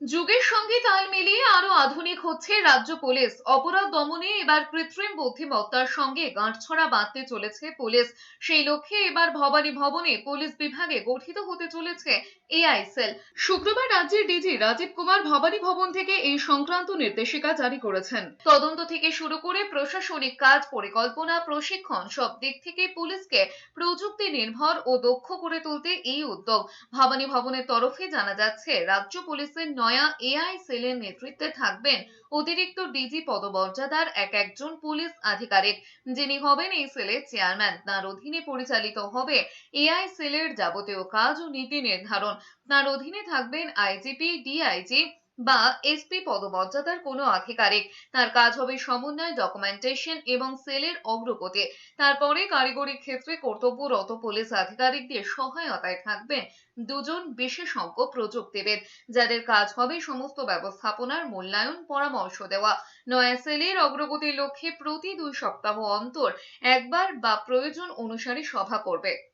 যুগের সঙ্গে তাল মিলিয়ে আরও আধুনিক হচ্ছে রাজ্য পুলিশ। অপরাধ দমনে এবার কৃত্রিম বুদ্ধিমত্তার সঙ্গে গাঁটছড়া বাঁধতে চলেছে পুলিশ। সেই লক্ষ্যে এবার ভবানী ভবনে পুলিশ বিভাগে গঠিত হতে চলেছে এআই সেল। শুক্রবার রাজ্যের ডিজি রাজীব কুমার ভবানী ভবন থেকে এই সংক্রান্ত নির্দেশিকা জারি করেছেন। তদন্ত থেকে শুরু করে প্রশাসনিক কাজ, পরিকল্পনা, প্রশিক্ষণ সব দিক থেকে পুলিশকে প্রযুক্তি নির্ভর ও দক্ষ করে তুলতে এই উদ্যোগ। ভবানী ভবনের তরফে জানা যাচ্ছে, রাজ্য পুলিশের নয়া এআই সেলের নেতৃত্বে থাকবেন। অতিরিক্ত ডিজি পদমর্যাদার এক একজন পুলিশ আধিকারিক, যিনি হবেন এই সেলের চেয়ারম্যান। তার অধীনে পরিচালিত হবে এআই সেলের যাবতীয় কাজ ও নীতি নির্ধারণ। তার অধীনে থাকবেন আইজিপি, ডিআইজি বা এসপি পদমর্যাদার কোনো আধিকারিক। তার কাজ হবে সমন্বয় ডকুমেন্টেশন এবং সেলের অগ্রগতি। তারপরে কারিগরি ক্ষেত্রে কর্তব্যরত পুলিশ আধিকারিকদের সহায়তায় থাকবেন দুজন বিশেষজ্ঞ প্রযুক্তিবিদ, যাদের কাজ হবে সমস্ত ব্যবস্থাপনার মূল্যায়ন পরামর্শ দেওয়া। নয়া সেলের অগ্রগতির লক্ষ্যে প্রতি দুই সপ্তাহ অন্তর একবার বা প্রয়োজন অনুসারে সভা করবে।